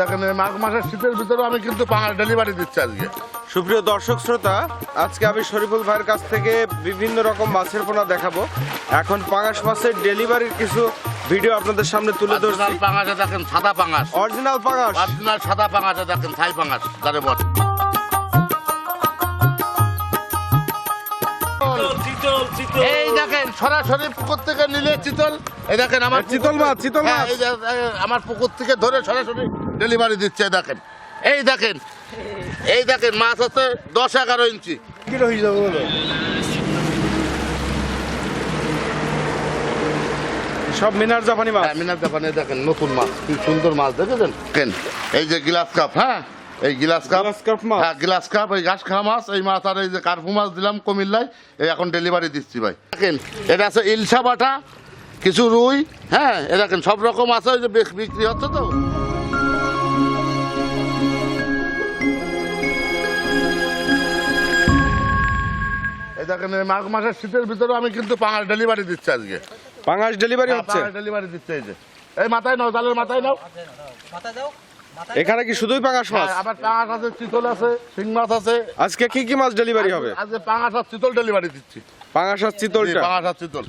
দেখেন মাঘ মাসের শীতের ভিতরে আমি কিন্তু পাঙাশ ডেলিভারি দিচ্ছি আজকে। সুপ্রিয় দর্শক শ্রোতা আজকে আমি শরীফুল ভাইয়ের কাছ থেকে বিভিন্ন রকম মাছের পোনা দেখাবো। এখন পাঙাশ মাছের ডেলিভারির কিছু ভিডিও আপনাদের সামনে তুলে ধরছি। পাঙাশে দেখেন সাদা পাঙাশ। অরিজিনাল পাঙাশ? অরিজিনাল সাদা পাঙাশে দেখেন ছাই পাঙাশ যারে বল। এই দেখেন সরাসরি পুকুর থেকে নিলে চিতল। এই দেখেন আমার এ, চিতল মাছ, চিতল হ্যাঁ, মাছ। আমার পুকুর থেকে ধরে সরাসরি ডেলিভারি দিচ্ছে দেখেন। এই দেখেন এই দেখেন মাছ আছে দশ এগারো ইঞ্চি। সব মিনার জাপানি মাছ? হ্যাঁ মিনার দোকানে দেখেন নতুন মাছ কি সুন্দর মাছ দেখেছেন? দেখেন এই যে গ্লাস কাপ হ্যাঁ? এই গ্লাস কাপ। হ্যাঁ গ্লাস কাপ এই ঘাস খাওয়া মাছ এই মাছ আর এই যে কার্পু মাছ দিলাম কুমিল্লায় এই এখন ডেলিভারি দিচ্ছি ভাই। দেখেন এটা আছে ইলশা বাটা কিছু রুই হ্যাঁ এ দেখেন সব রকম আছে ওই যে বিক- বিক্রি হচ্ছে তো। এই দেখেন মাঘ মাসের শীতের ভিতরে আমি কিন্তু পাঙাশ ডেলিভারি দিচ্ছি আজকে। পাঙাশ ডেলিভারি হচ্ছে? ডেলিভারি দিচ্ছে এই যে। এই মাথায় নাও জালের মাথায় নাও। এখানে কি শুধুই পাঙাশ মাছ? হ্যাঁ, আবার পাঙাশ আছে চিতল আছে শিং মাছ আছে। আজকে কি কি মাছ ডেলিভারি হবে? আজকে পাঙাশ আর চিতল ডেলিভারি দিচ্ছি। পাঙাশ আর চিতলটা? পাঙাশ আর চিতল।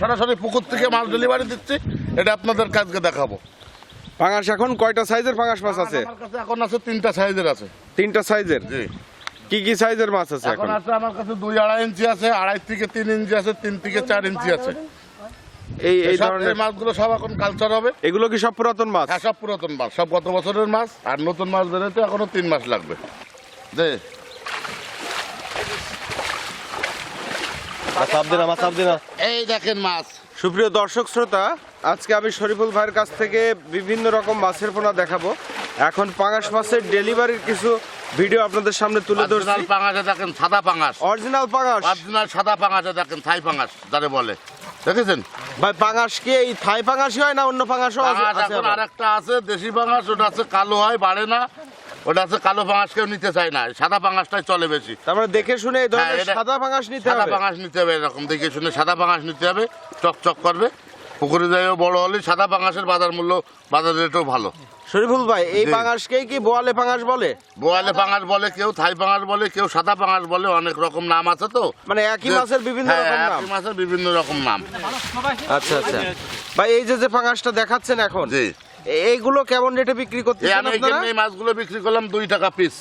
সরাসরি পুকুর থেকে মাছ ডেলিভারি দিচ্ছি এটা আপনাদের কাজকে দেখাবো। পাঙাশ এখন কয়টা সাইজের পাঙাশ মাছ আছে? আমার কাছে এখন আছে তিনটা সাইজের আছে। তিনটা সাইজের জি। কি কি সাইজের মাছ আছে এখন আছে আমার কাছে দুই আড়াই ইঞ্চি আছে আড়াই থেকে তিন ইঞ্চি আছে তিন থেকে চার ইঞ্চি আছে। এই এই এই ধরনের মাছগুলো সব এখন কালচার হবে। এগুলো কি সব পুরাতন মাছ? হ্যাঁ সব পুরাতন মাছ সব গত বছরের মাছ আর নতুন মাছ বেরোতে এখনও তিন মাস লাগবে। যে এই দেখেন মাছ। সুপ্রিয় দর্শক শ্রোতা আজকে আমি শরীফুল ভাইয়ের কাছ থেকে বিভিন্ন রকম মাছের পোনা দেখাবো। এখন পাঙাশ মাছের ডেলিভারির কিছু ভিডিও আপনাদের সামনে তুলে ধরছি। অরিজিনাল পাঙাশে দেখেন সাদা পাঙাশ। অরিজিনাল পাঙাশ। অরিজিনাল সাদা পাঙাশে দেখেন থাই পাঙাশ যারে বলে। দেখেছেন? ভাই পাঙাশ কি এই থাই পাঙাশই হয় না অন্য পাঙাশও আছে? এখন আরেকটা আছে দেশি পাঙাশ ওটা আছে কালো হয় বাড়ে না। ওটা আছে কালো পাঙাশ কেউ নিতে চায় না। সাদা পাঙাশটাই চলে বেশি। তার মানে দেখে শুনে এই ধরনের হ্যাঁ, সাদা পাঙাশ নিতে হবে। সাদা পাঙাশ নিতে হবে এরকম দেখে শুনে সাদা পাঙাশ নিতে হবে চকচক করবে। পুকুরে যাইও বড় হলে সাদা পাঙাশের বাজার মূল্য বাজার রেটও ভালো। শরীফুল ভাই এই। পাঙাশকেই কি বোয়ালে পাঙাশ বলে? বোয়ালে পাঙাশ বলে কেউ থাই পাঙাশ বলে কেউ সাদা পাঙাশ বলে অনেক রকম নাম আছে তো। মানে একই মাছের বিভিন্ন হ্যাঁ, রকম একই মাছের বিভিন্ন রকম নাম। আচ্ছা আচ্ছা। ভাই এই যে যে পাঙাশটা দেখাচ্ছেন এখন জি। এইগুলো কেমন রেটে বিক্রি করতেছেন আপনারা? এই মাছগুলো বিক্রি করলাম দুই টাকা পিস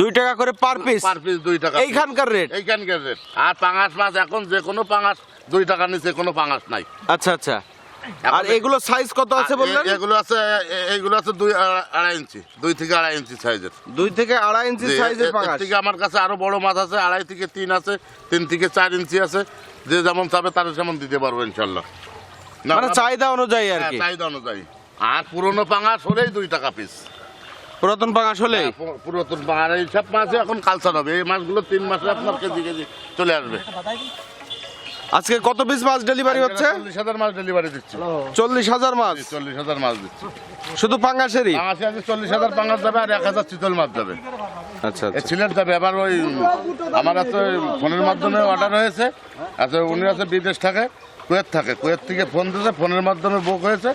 দুই টাকা করে পার পিস পার পিস দুই টাকা এইখানকার রেট এইখানকার রেট আর পাঙাশ মাছ এখন যে কোনো পাঙাশ দুই টাকা নিচে কোনো পাঙাশ নাই। আচ্ছা আচ্ছা। আর এগুলো সাইজ কত আছে বললেন? এগুলো আছে এ- এইগুলো আছে দুই আড়াই ইঞ্চি। দুই থেকে আড়াই ইঞ্চি সাইজের দুই থেকে আড়াই ইঞ্চি সাইজের পাঙাশ। থেকে আমার কাছে আরও বড় মাছ আছে আড়াই থেকে তিন আছে তিন থেকে চার ইঞ্চি আছে। যে যেমন চাবে তার যেমন দিতে পারব ইনশাল্লাহ। না, মানে চাহিদা অনুযায়ী আর হ্যাঁ, কি। চাহিদা অনুযায়ী। আর পুরনো পাঙাশ হলেই দুই টাকা পিস পুরাতন পাঙাশ হলেই? পুরাতন পাঙাশ এই সব মাছ এখন কালচার হবে। এই মাছগুলো তিন মাসে আপনার কেজি কেজি চলে আসবে। আজকে কত পিস মাছ ডেলিভারি হচ্ছে? চল্লিশ হাজার মাছ ডেলিভারি দিচ্ছি। চল্লিশ হাজার মাছ? চল্লিশ হাজার মাছ দিচ্ছি। শুধু পাঙাশেরই পাঙ্গাশে আছে চল্লিশ হাজার পাঙাশ যাবে আর এক হাজার চিতল মাছ যাবে। আচ্ছা আচ্ছা। যাবে এবার ওই আমার আছে ফোনের মাধ্যমে অর্ডার হয়েছে। আচ্ছা উনি আছে বিদেশ থাকে কুয়েত থাকে। কুয়েত থেকে ফোন দিয়েছে ফোনের মাধ্যমে বুক হয়েছে।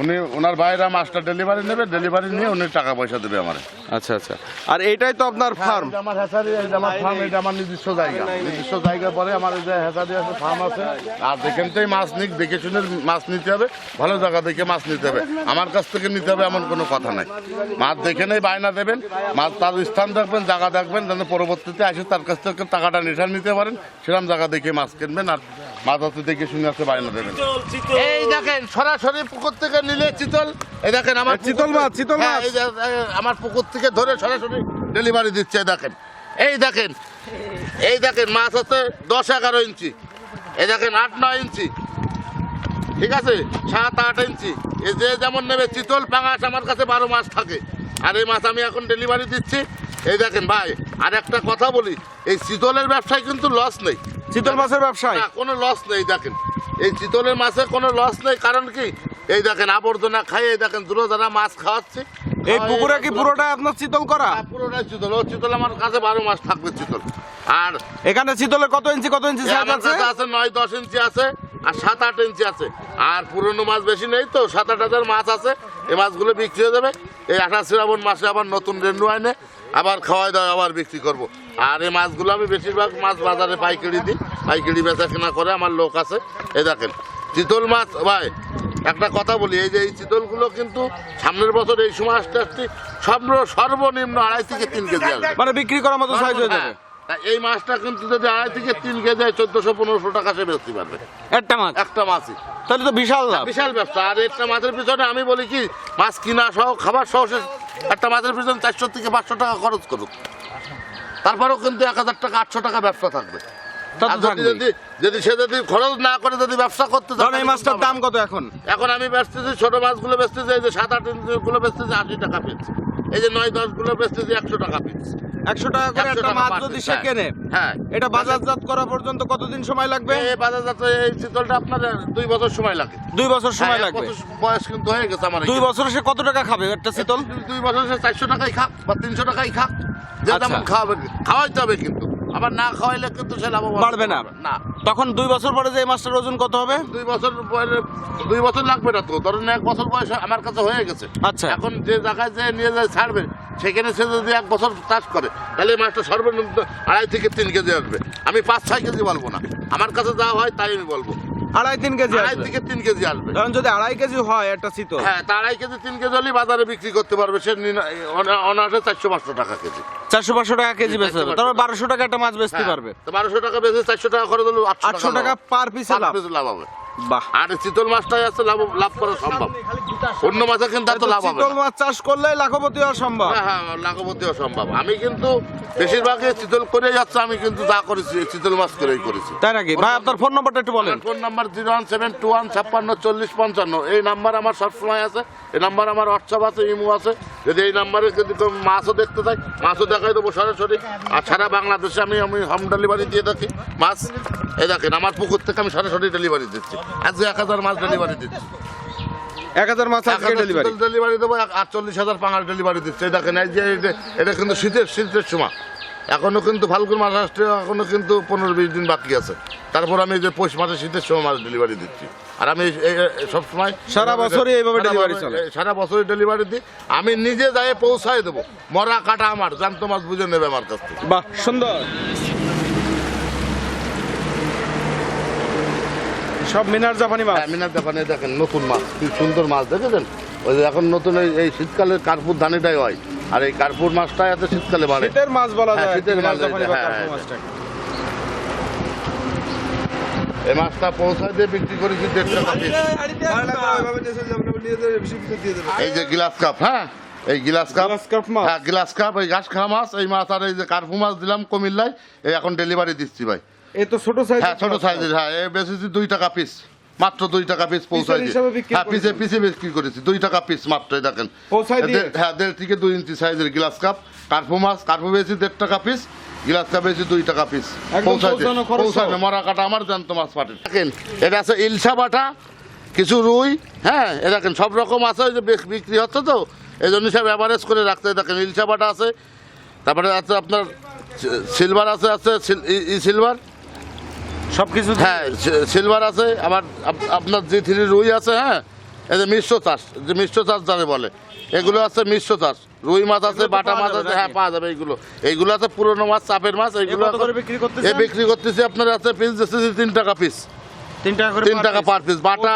উনি ওনার বাইরে মাছটা ডেলিভারি নেবে ডেলিভারি নিয়ে উনি টাকা পয়সা দেবে আমার। আচ্ছা আচ্ছা। আর এটাই তো আপনার ফার্ম এটা আমার হ্যাচারি এটা আমার ফার্ম এটা আমার নিজস্ব জায়গা। নিজস্ব জায়গা পরে আমার এই যে হ্যাচারি আছে ফার্ম আছে। আর দেখেন যেখানটাই মাছ নিক দেখে শুনে মাছ নিতে হবে। ভালো জায়গা দেখে মাছ নিতে হবে। আমার কাছ থেকে নিতে হবে এমন কোনো কথা নাই। মাছ দেখে নেই বায়না দেবেন। মাছ তার স্থান দেখবেন জায়গা দেখবেন। যেন পরবর্তীতে আসে তার কাছ থেকে টাকাটা রিটার্ন নিতে পারেন। সেরকম জায়গা দেখে মাছ কিনবেন আর মাছ হচ্ছে দেখে শুনে আছে বায়না দেবেন এই দেখেন সরাসরি পুকুর থেকে নিলে চিতল। এই দেখেন আমার চিতল মাছ, চিতল হ্যাঁ, মাছ। এই আমার পুকুর থেকে ধরে সরাসরি ডেলিভারি দিচ্ছে এই দেখেন। এই দেখেন এই দেখেন মাছ হচ্ছে দশ এগারো ইঞ্চি। এই দেখেন আট নয় ইঞ্চি। ঠিক আছে? সাত আট ইঞ্চি। এই যে যেমন নেবে চিতল পাঙাশ আমার কাছে বারো মাস থাকে। আর এই মাছ আমি এখন ডেলিভারি দিচ্ছি। এই দেখেন ভাই আর একটা কথা বলি এই চিতলের ব্যবসায় কিন্তু লস নেই। চিতল মাছের ব্যবসায়? কোনো লস নেই দেখেন। এই চিতলের মাছে কোনো লস নেই কারণ কি? এই দেখেন আবর্জনা খাই এই দেখেন দূরে যারা মাছ খাওয়াচ্ছে এই পুকুরে কি পুরোটা আপনার চিতল করা? পুরোটাই চিতল। ও চিতল আমার কাছে বারো মাস থাকবে চিতল। আর এখানে চিতলের কত ইঞ্চি কত ইঞ্চি সাইজ আছে? আছে নয় দশ ইঞ্চি আছে আর সাত আট ইঞ্চি আছে। আর পুরনো মাছ বেশি নেই তো সাত আট হাজার মাছ আছে। এই মাছগুলো বিক্রি হয়ে যাবে। এই আঠাশ শ্রাবণ মাসে আবার নতুন রেন্ডু আইনে আবার খাওয়াই দাওয়া আবার বিক্রি করব। আর এই মাছগুলো আমি বেশিরভাগ মাছ বাজারে পাইকারি দিই পাইকারি বেচা কেনা করে আমার লোক আছে। এ দেখেন চিতল মাছ ভাই একটা কথা বলি এই যে এই চিতলগুলো কিন্তু সামনের বছর এই সময় আসতে আসতে সর্ব সর্বনিম্ন আড়াই থেকে তিন কেজি আসবে। মানে বিক্রি করার মতো সাইজ হয়ে যাবে? হ্যাঁ, এই মাছটা কিন্তু যদি আড়াই থেকে তিন কেজি হয় চোদ্দশো পনেরোশো টাকা সে বেচতে পারবে। একটা মাছ? একটা মাছই। তাহলে তো বিশাল বিশাল ব্যবসা। আর একটা মাছের পিছনে আমি বলি কি মাছ কিনা সহ খাবার সহ সে একটা মাছের পিছনে চারশো থেকে পাঁচশো টাকা খরচ করুক। তারপরেও কিন্তু এক হাজার টাকা আটশো টাকা ব্যবসা থাকবে। যদি যদি সে যদি খরচ না করে যদি ব্যবসা করতে চায়, এই মাছটার দাম কত এখন? এখন আমি বেচতেছি ছোট মাছগুলো বেচতেছি এই যে সাত আট ইঞ্চিগুলো বেচতেছি আশি টাকা পিস। এই যে নয় দশগুলো বেচতেছি একশো টাকা পিস। একশো টাকা করে একটা মাছ যদি সে কেনে হ্যাঁ। এটা বাজারজাত করা পর্যন্ত কতদিন সময় লাগবে? এই বাজার এই শীতলটা আপনার দুই বছর সময় লাগে। দুই বছর সময় হ্যাঁ, লাগবে। বয়স কিন্তু হয়ে গেছে আমার দুই বছর সে কত টাকা খাবে একটা শীতল? দুই- দুই বছর সে চারশো টাকাই খাক বা তিনশো টাকাই খাক। যে আচ্ছা। যেমন খাওয়াবে খাওয়াইতে হবে কিন্তু। আবার না খাওয়াইলে কিন্তু সে লাভবান বাড়বে না। না। তখন দুই বছর পরে যে মাছটার ওজন কত হবে? দুই বছর পরে দুই বছর লাগবে না তো। ধরেন এক বছর বয়স আমার কাছে হয়ে গেছে। আচ্ছা। এখন যে জায়গায় যে নিয়ে যায় ছাড়বে সেখানে সে যদি এক বছর চাষ করে তাহলে এই মাছটা সর্বনিম্ন আড়াই থেকে তিন কেজি আসবে। আমি পাঁচ ছয় কেজি বলব না। আমার কাছে যা হয় তাই আমি বলব। আড়াই তিন কেজি আড়াই থেকে তিন কেজি আসবে। কারণ যদি আড়াই কেজি হয় একটা শীতল। হ্যাঁ তা আড়াই কেজি তিন কেজি হলেই বাজারে বিক্রি করতে পারবে। সে অনায়াসে চারশো পাঁচশো টাকা কেজি। চারশো পাঁচশো টাকা কেজি বেচতে 400 তারপর বারোশো টাকা একটা মাছ বেচতে হ্যাঁ, পারবে। তো বারোশো টাকা বেশি চারশো টাকা খরচ হলো আটশো টাকা পার পিসে লাভ। হবে। বাহ। আর চিতল মাছটাই আছে লাভ লাভ করা সম্ভব। অন্য মাছে কিন্তু লাভ হবে মাছ চাষ করলে লাখপতি হওয়া সম্ভব। হ্যাঁ হ্যাঁ লাখপতি হওয়া সম্ভব। আমি কিন্তু বেশিরভাগই চিতল করে যাচ্ছে আমি কিন্তু যা করেছি চিতল মাছ করেই করেছি। তাই নাকি? ভাই আপনার ফোন নম্বরটা একটু বলেন। Phone number zero one seven two one ছাপ্পান্ন চল্লিশ পঞ্চান্ন। এই নাম্বার আমার সবসময় আছে এই নাম্বার আমার হোয়াটসঅ্যাপ আছে ইমো আছে। যদি এই নাম্বারে যদি মাছও দেখতে চাই মাছও দেখাই দেবো সরাসরি। আর সারা বাংলাদেশে আমি আমি হোম ডেলিভারি দিয়ে থাকি। মাছ এই দেখেন আমার পুকুর থেকে আমি সরাসরি ডেলিভারি দিচ্ছি। আজকে এক হাজার মাছ ডেলিভারি দিচ্ছি। এক হাজার মাছ আজকে ডেলিভারি ডেলিভারি দেবো আটচল্লিশ হাজার পাঙাল ডেলিভারি দিচ্ছে। দেখেন এই যে- এটা কিন্তু শীতের শীতের সময়। এখনও কিন্তু ফাল্গুন মাস আসছে এখনও কিন্তু পনেরো বিশ দিন বাকি আছে। তারপর আমি যে পৌষ মাসে শীতের সময় মাছ ডেলিভারি দিচ্ছি। আর আমি সব সময় সারা বছরই এইভাবে ডেলিভারি চলে? সারা বছরই ডেলিভারি দিই। আমি নিজে যাই পৌঁছায় দেবো। মরা কাটা আমার জ্যান্ত মাছ বুঝে নেবে আমার কাছ থেকে। বাহ সুন্দর। সব মিনার জাপানি মাছ। হ্যাঁ, মিনার দোকানে দেখেন নতুন মাছ কি সুন্দর মাছ দেখেছেন? ওই এখন নতুন এই এই শীতকালে কার্পুর ধানিটাই হয়। আর এই কার্পুর মাছটা এত শীতকালে বাড়ে। শীতের মাছ বলা হ্যাঁ, যায় শীতের মাছ হ্যাঁ, কার্পু হ্যাঁ। এই মাছটা পৌঁছায় দিয়ে বিক্রি করেছি দেড় টাকা পিস এই যে গিলাস কাপ হ্যাঁ এই গিলাস কাপ। গ্লাস কাপ মাছ। হ্যাঁ গিলাস কাপ এই ঘাস খাওয়া মাছ এই মাছ আর এই যে কার্পু মাছ দিলাম কুমিল্লায় এই এখন ডেলিভারি দিচ্ছি ভাই। এ তো ছোট সাইজ হ্যাঁ ছোট সাইজের হ্যাঁ এই বেশি দুই টাকা পিস মাত্র দুই টাকা পিস পৌঁছাই হ্যাঁ পিসে? পিসে বিক্রি করেছি। দুই টাকা পিস মাত্র দেখেন। হ্যাঁ দেড় থেকে দুই ইঞ্চি সাইজের গ্লাস কাপ কার্পু মাছ কার্পু বেশি দেড় টাকা পিস গ্লাস কাপ বেশি দুই টাকা পিস একদম পৌঁছাই দিয়ে- পৌঁছানো খরচ পৌঁছানো সহ? মরা কাটা আমার জ্যান্ত মাছ পাটে দেখেন এটা আছে ইলশা বাটা কিছু রুই হ্যাঁ এ দেখেন সব রকম আছে ওই যে বিক্রি হচ্ছে তো এই জন্য সব অ্যাভারেজ করে রাখতে দেখেন ইলশা বাটা আছে তারপরে আছে আপনার সিলভার আছে আছে ই- ই সিলভার সবকিছু হ্যাঁ সিলভার আছে আবার আপনার জি থ্রি রুই আছে হ্যাঁ? এই যে মিশ্র চাষ যে মিশ্র চাষ যাকে বলে এগুলো আছে মিশ্র চাষ। রুই মাছ আছে বাটা মাছ আছে হ্যাঁ পাওয়া যাবে এইগুলো এইগুলো আছে পুরনো মাছ চাপের মাছ এইগুলো বিক্রি করতেছি আপনার আছে পিস দিচ্ছে তিন টাকা পিস। তিন টাকা করে তিন টাকা পার পিস বাটা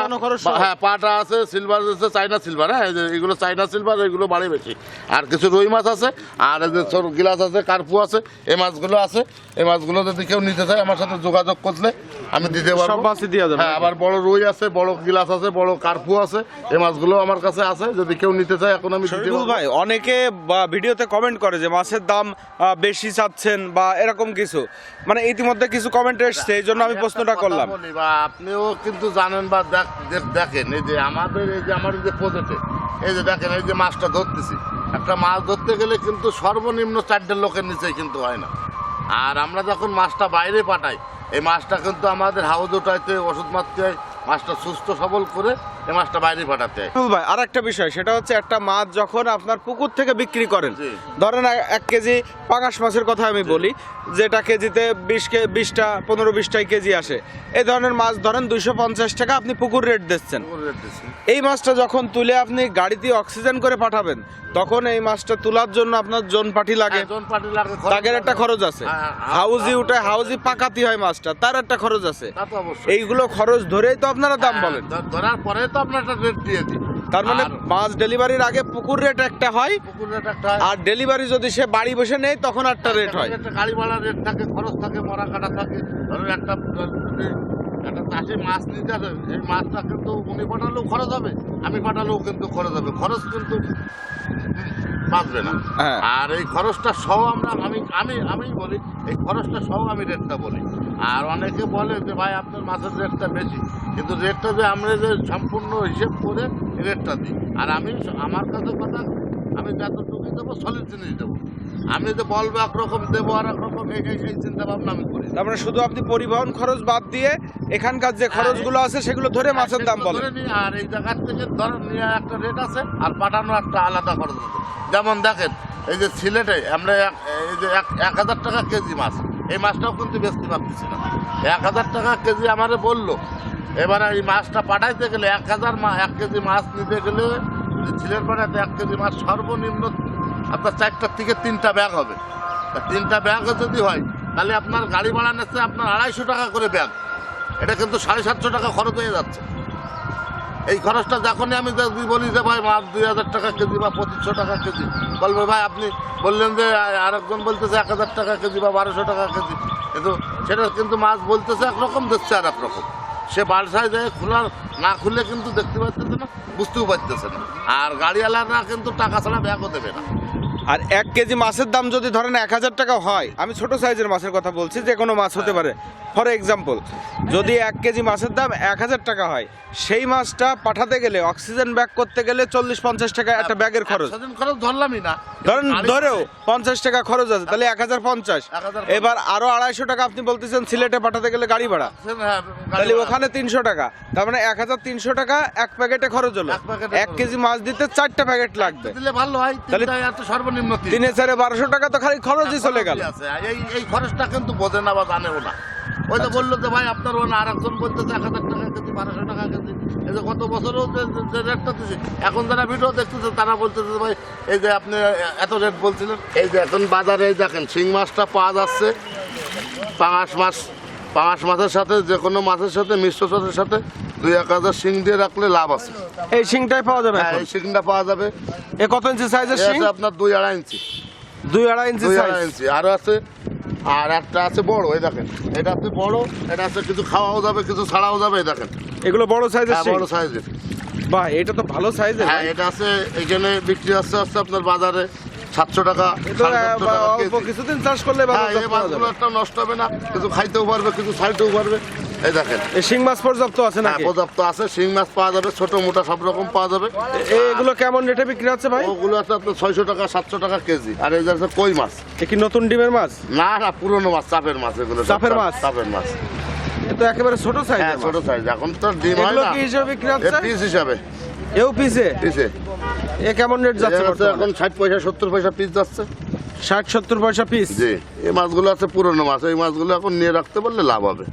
হ্যাঁ পাটা আছে সিলভার আছে চাইনা সিলভার হ্যাঁ এগুলো চাইনা সিলভার এগুলো বাড়ে বেশি। আর কিছু রুই মাছ আছে আর এই যে গিলাস আছে কার্পু আছে এই মাছগুলো আছে এই মাছগুলো যদি কেউ নিতে চায় আমার সাথে যোগাযোগ করলে আমি দিতে পারব। সব মাছই দেওয়া যাবে। হ্যাঁ আবার বড় রুই আছে বড় গিলাস আছে বড় কার্পু আছে এই মাছগুলো আমার কাছে আছে যদি কেউ নিতে চায় এখন আমি দিতে পারব। ভাই অনেকে বা ভিডিওতে কমেন্ট করে যে মাছের দাম আহ, বেশি চাচ্ছেন বা এরকম কিছু। মানে ইতিমধ্যে কিছু কমেন্ট এসছে এই জন্য আমি প্রশ্নটা করলাম। বা আপনিও কিন্তু জানেন বা দেখ- দেখ- দেখেন এই যে আমাদের এই যে আমার এই যে প্রজেক্টে এই যে দেখেন এই যে মাছটা ধরতেছি। একটা মাছ ধরতে গেলে কিন্তু সর্বনিম্ন চারটে লোকের নিচে কিন্তু হয় না। আর আমরা যখন মাছটা বাইরে পাঠাই, এই মাছটা কিন্তু আমাদের হাউজ উঠাইতে ওষুধ মাত্রায় মাছটা সুস্থ সবল করে এই মাছটা বাইরে পাঠাতে। ভাই আর একটা বিষয় সেটা হচ্ছে একটা মাছ যখন আপনার পুকুর থেকে বিক্রি করেন ধরেন এক- কেজি পাঙাশ মাছের কথা আমি বলি যেটা কেজিতে বিশ কে বিশটা পনেরো বিশটাই কেজি আসে। এই ধরনের মাছ ধরেন দুইশো পঞ্চাশ টাকা আপনি পুকুর রেট দিচ্ছেন। এই মাছটা যখন তুলে আপনি গাড়িতে অক্সিজেন করে পাঠাবেন তখন এই মাছটা তোলার জন্য আপনার জন পাঠি লাগে। হ্যাঁ, পাটি লাগে, খরচ একটা খরচ আছে। হ্যাঁ, হ্যাঁ, হাউজি উঠে হাউজি পাকাতি হয় মাছটা তার একটা খরচ আছে। এইগুলো খরচ ধরেই তো আপনারা দাম বলেন। ধরার পরে তো আপনার একটা রেট দিয়ে দিই। তার মানে মাছ ডেলিভারির আগে পুকুর রেট একটা হয় পুকুর রেট একটা হয়। আর ডেলিভারি যদি সে বাড়ি বসে নেয় তখন একটা রেট হয়। একটা গাড়ি ভাড়া রেট থাকে খরচ থাকে মরা কাটা থাকে। ধরুন একটা একটা চাষি মাছ নিতে আসে। এই মাছটা কিন্তু উনি পাঠালেও খরচ হবে। আমি পাঠালেও কিন্তু খরচ হবে। খরচ কিন্তু বাঁচবে না। হ্যাঁ। আর এই খরচটা সহ আমরা আমি আমি আমি বলি এই খরচটা সহ আমি রেটটা বলি। আর অনেকে বলে যে ভাই আপনার মাছের রেটটা বেশি। কিন্তু রেটটা যে আমরা যে সম্পূর্ণ হিসেব করে রেটটা দিই। আর আমি আমার কাছে কথা আমি যতটুকু দেবো সলিড জিনিস দেবো। আমি যে বলব একরকম দেবো আর একরকম এই চিন্তা ভাবনা আমি করি তার মানে শুধু আপনি পরিবহন খরচ বাদ দিয়ে এখানকার যে খরচগুলো আছে সেগুলো ধরে মাছের দাম বলেন। নিই, আর এই জায়গার থেকে ধরো নিয়ে একটা রেট আছে আর পাঠানো একটা আলাদা খরচ আছে। যেমন দেখেন এই যে সিলেটে আমরা এক- এই যে এক হাজার টাকা কেজি মাছ এই মাছটাও কিন্তু বেশি ভাবতেছি না। এক হাজার টাকা কেজি আমারে বলল এবারে এই মাছটা পাঠাইতে গেলে এক হাজার মা এক কেজি মাছ নিতে গেলে সিলেট পাঠাতে এক কেজি মাছ সর্বনিম্ন আপনার চারটার থেকে তিনটা ব্যাগ হবে। তা তিনটা ব্যাগও যদি হয়, তাহলে আপনার গাড়ি ভাড়া নিচ্ছে আপনার আড়াইশো টাকা করে ব্যাগ। এটা কিন্তু সাড়ে সাতশো টাকা খরচ হয়ে যাচ্ছে। এই খরচটা যখনই আমি যদি বলি যে, ভাই মাছ দুই হাজার টাকা কেজি বা পঁচিশশো টাকা কেজি। বলবে, ভাই, আপনি বললেন যে, আরেকজন বলতেছে এক হাজার টাকা কেজি বা বারোশো টাকা কেজি। কিন্তু সেটা কিন্তু মাছ বলতেছে একরকম, দিচ্ছে আর একরকম সে বালসায় যায় খোলার না খুলে কিন্তু দেখতে পাচ্ছে না বুঝতেও পারতেছে না। আর গাড়িওয়ালারা কিন্তু টাকা ছাড়া ব্যাগও দেবে না। আর এক কেজি মাছের দাম যদি ধরেন এক হাজার টাকা হয় আমি ছোট সাইজের মাছের কথা বলছি যে কোনো মাছ হতে পারে। ফর এক্সাম্পল যদি এক কেজি মাছের দাম এক হাজার টাকা হয় সেই মাছটা পাঠাতে গেলে অক্সিজেন ব্যাগ করতে গেলে চল্লিশ পঞ্চাশ টাকা একটা ব্যাগের খরচ। খরচ ধরলামই না। ধরেন ধরেও পঞ্চাশ টাকা খরচ আছে তাহলে এক হাজার পঞ্চাশ। এবার আরও আড়াইশো টাকা আপনি বলতেছেন সিলেটে পাঠাতে গেলে গাড়ি ভাড়া। হ্যাঁ, তাহলে ওখানে তিনশো টাকা। তার মানে এক হাজার তিনশো টাকা এক প্যাকেটে খরচ হলো। এক। কেজি মাছ দিতে চারটা প্যাকেট লাগবে। ভালো হয় তাহলে- সর্বনিম্ন তিন। চারে বারোশো টাকা তো খালি খরচই চলে গেল। এই এই খরচটা কিন্তু বোঝে না বা জানেও না। ওই তো বলল যে ভাই আপনার ওনা আর একজন বলতেছে এক হাজার টাকা কেজি বারোশো টাকা কেজি। এই যে গত বছরও যে রেটটা দিছি এখন যারা ভিডিও দেখতেছে তারা বলতেছে ভাই এই যে আপনি এত রেট বলছিলেন। এই যে এখন বাজারে দেখেন শিং মাছটা পাওয়া যাচ্ছে। পাঙাশ মাছ পাঙাশ মাছের সাথে যে কোনো মাছের সাথে মিশ্র মাছের সাথে দুই এক হাজার শিং দিয়ে রাখলে লাভ আছে। এই শিংটাই পাওয়া যাবে হ্যাঁ এই শিংটা পাওয়া যাবে। এ কত ইঞ্চি সাইজের শিং? আপনার দুই আড়াই ইঞ্চি। দুই আড়াই ইঞ্চি দুই সাইজ আড়াই ইঞ্চি। আরও আছে আর একটা আছে বড় এই দেখেন। এটা আছে বড় এটা আছে কিছু খাওয়াও যাবে কিছু ছাড়াও যাবে এই দেখেন। এগুলো বড় সাইজের হ্যাঁ শিং? বড় সাইজের। বাহ এটা তো ভালো সাইজের হ্যাঁ এটা আছে এখানে বিক্রি আছে আছে আপনার বাজারে সাতশো টাকা। কিছুদিন চাষ করলে হ্যাঁ বাজারজাত এই মাছগুলো একটা নষ্ট হবে না কিছু খাইতেও পারবে কিছু ছাড়তেও পারবে। এই দেখেন। এই শিং মাছ পর্যাপ্ত আছে হ্যাঁ নাকি? পর্যাপ্ত আছে শিং মাছ পাওয়া যাবে ছোট মোটা সব রকম পাওয়া যাবে। এগুলো কেমন রেটে বিক্রি হচ্ছে ভাই? ওগুলো আছে আপনার ছয়শো টাকা সাতশো টাকা কেজি। আর এই আছে কই মাছ? এ কি নতুন ডিমের মাছ? না না পুরনো মাছ চাপের মাছ এগুলো চাপের মাছ? চাপের মাছ। এ তো একেবারে ছোট সাইজ হ্যাঁ ছোট সাইজ এখন তো ডিম হয় না। কি হিসেবে বিক্রি হচ্ছে? পিস হিসাবে। এও পিসে পিসে এ। কেমন রেট যাচ্ছে এখন ষাট পয়সা সত্তর পয়সা পিস যাচ্ছে। ষাট সত্তর পয়সা পিস জি এই মাছগুলো আছে পুরনো মাছ। এই মাছগুলো এখন নিয়ে রাখতে পারলে লাভ হবে।